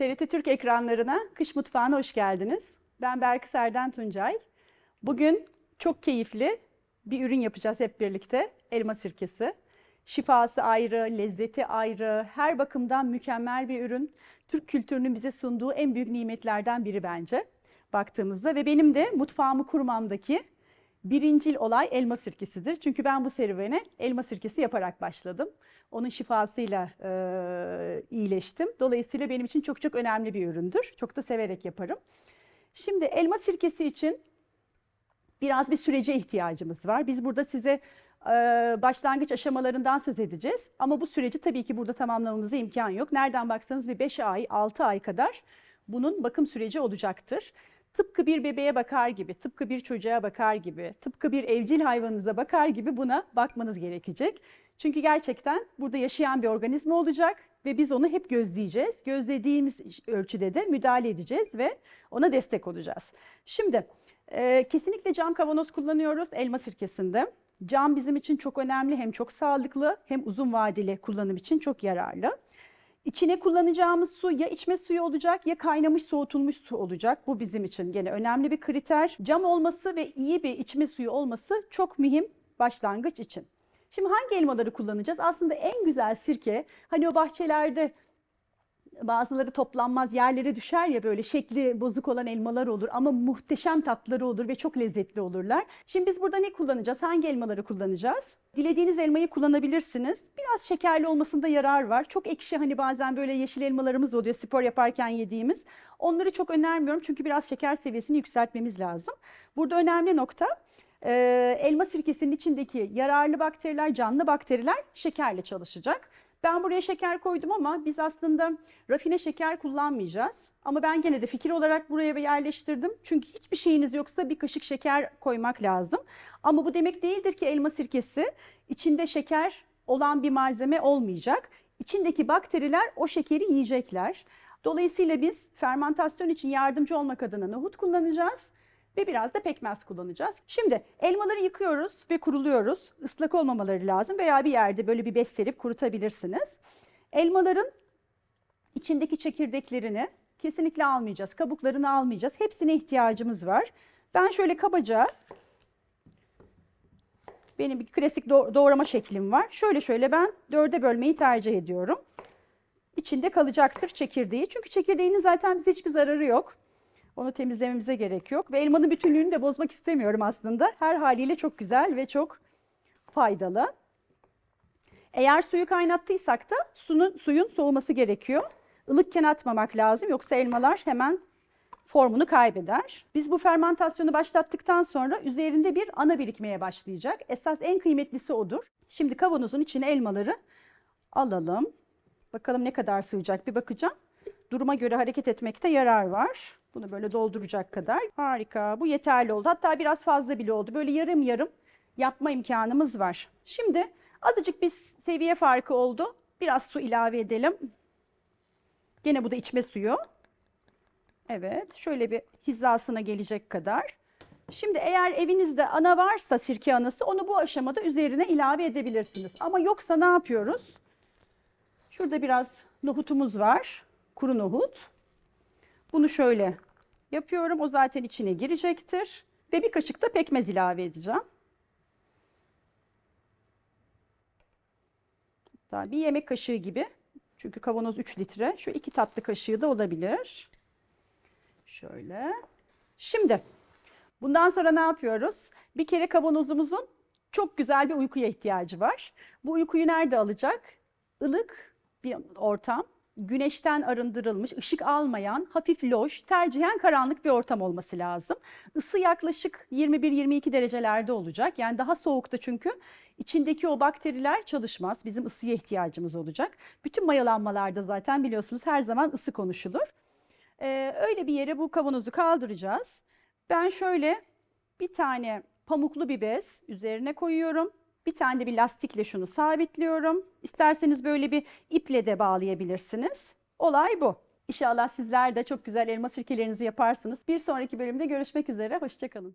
TRT Türk ekranlarına Kış Mutfağı'na hoş geldiniz. Ben Berkı Serden Tuncay. Bugün çok keyifli bir ürün yapacağız hep birlikte. Elma sirkesi. Şifası ayrı, lezzeti ayrı, her bakımdan mükemmel bir ürün. Türk kültürünün bize sunduğu en büyük nimetlerden biri bence baktığımızda. Ve benim de mutfağımı kurmamdaki birincil olay elma sirkesidir. Çünkü ben bu serüvene elma sirkesi yaparak başladım. Onun şifasıyla e, iyileştim. Dolayısıyla benim için çok çok önemli bir üründür. Çok da severek yaparım. Şimdi elma sirkesi için biraz bir sürece ihtiyacımız var. Biz burada size e, başlangıç aşamalarından söz edeceğiz. Ama bu süreci tabii ki burada tamamlamamıza imkan yok. Nereden baksanız bir 5 ay, 6 ay kadar bunun bakım süreci olacaktır. Tıpkı bir bebeğe bakar gibi, tıpkı bir çocuğa bakar gibi, tıpkı bir evcil hayvanınıza bakar gibi buna bakmanız gerekecek. Çünkü gerçekten burada yaşayan bir organizma olacak ve biz onu hep gözleyeceğiz. Gözlediğimiz ölçüde de müdahale edeceğiz ve ona destek olacağız. Şimdi e, kesinlikle cam kavanoz kullanıyoruz elma sirkesinde. Cam bizim için çok önemli hem çok sağlıklı hem uzun vadeli kullanım için çok yararlı. İçine kullanacağımız su ya içme suyu olacak ya kaynamış soğutulmuş su olacak. Bu bizim için gene önemli bir kriter. Cam olması ve iyi bir içme suyu olması çok mühim başlangıç için. Şimdi hangi elmaları kullanacağız? Aslında en güzel sirke hani o bahçelerde bazıları toplanmaz yerlere düşer ya böyle şekli bozuk olan elmalar olur ama muhteşem tatları olur ve çok lezzetli olurlar. Şimdi biz burada ne kullanacağız? Hangi elmaları kullanacağız? Dilediğiniz elmayı kullanabilirsiniz. Biraz şekerli olmasında yarar var. Çok ekşi hani bazen böyle yeşil elmalarımız oluyor spor yaparken yediğimiz. Onları çok önermiyorum çünkü biraz şeker seviyesini yükseltmemiz lazım. Burada önemli nokta e, elma sirkesinin içindeki yararlı bakteriler, canlı bakteriler şekerle çalışacak. Ben buraya şeker koydum ama biz aslında rafine şeker kullanmayacağız. Ama ben gene de fikir olarak buraya yerleştirdim. Çünkü hiçbir şeyiniz yoksa bir kaşık şeker koymak lazım. Ama bu demek değildir ki elma sirkesi içinde şeker olan bir malzeme olmayacak. İçindeki bakteriler o şekeri yiyecekler. Dolayısıyla biz fermentasyon için yardımcı olmak adına nohut kullanacağız ve biraz da pekmez kullanacağız. Şimdi elmaları yıkıyoruz ve kuruluyoruz. Islak olmamaları lazım veya bir yerde böyle bir bez serip kurutabilirsiniz. Elmaların içindeki çekirdeklerini kesinlikle almayacağız. Kabuklarını almayacağız. Hepsine ihtiyacımız var. Ben şöyle kabaca benim bir klasik doğrama şeklim var. Şöyle şöyle ben dörde bölmeyi tercih ediyorum. İçinde kalacaktır çekirdeği. Çünkü çekirdeğinin zaten bize hiçbir zararı yok. Onu temizlememize gerek yok. Ve elmanın bütünlüğünü de bozmak istemiyorum aslında. Her haliyle çok güzel ve çok faydalı. Eğer suyu kaynattıysak da suyun, suyun soğuması gerekiyor. Ilıkken atmamak lazım yoksa elmalar hemen formunu kaybeder. Biz bu fermentasyonu başlattıktan sonra üzerinde bir ana birikmeye başlayacak. Esas en kıymetlisi odur. Şimdi kavanozun içine elmaları alalım. Bakalım ne kadar sığacak bir bakacağım. Duruma göre hareket etmekte yarar var. Bunu böyle dolduracak kadar. Harika. Bu yeterli oldu. Hatta biraz fazla bile oldu. Böyle yarım yarım yapma imkanımız var. Şimdi azıcık bir seviye farkı oldu. Biraz su ilave edelim. Gene bu da içme suyu. Evet. Şöyle bir hizasına gelecek kadar. Şimdi eğer evinizde ana varsa sirke anası onu bu aşamada üzerine ilave edebilirsiniz. Ama yoksa ne yapıyoruz? Şurada biraz nohutumuz var. Kuru nohut. Bunu şöyle yapıyorum. O zaten içine girecektir. Ve bir kaşık da pekmez ilave edeceğim. Hatta bir yemek kaşığı gibi. Çünkü kavanoz 3 litre. Şu iki tatlı kaşığı da olabilir. Şöyle. Şimdi bundan sonra ne yapıyoruz? Bir kere kavanozumuzun çok güzel bir uykuya ihtiyacı var. Bu uykuyu nerede alacak? Ilık bir ortam güneşten arındırılmış, ışık almayan, hafif loş, tercihen karanlık bir ortam olması lazım. Isı yaklaşık 21-22 derecelerde olacak. Yani daha soğukta çünkü içindeki o bakteriler çalışmaz. Bizim ısıya ihtiyacımız olacak. Bütün mayalanmalarda zaten biliyorsunuz her zaman ısı konuşulur. Ee, öyle bir yere bu kavanozu kaldıracağız. Ben şöyle bir tane pamuklu bir bez üzerine koyuyorum. Bir tane de bir lastikle şunu sabitliyorum. İsterseniz böyle bir iple de bağlayabilirsiniz. Olay bu. İnşallah sizler de çok güzel elma sirkelerinizi yaparsınız. Bir sonraki bölümde görüşmek üzere. Hoşçakalın.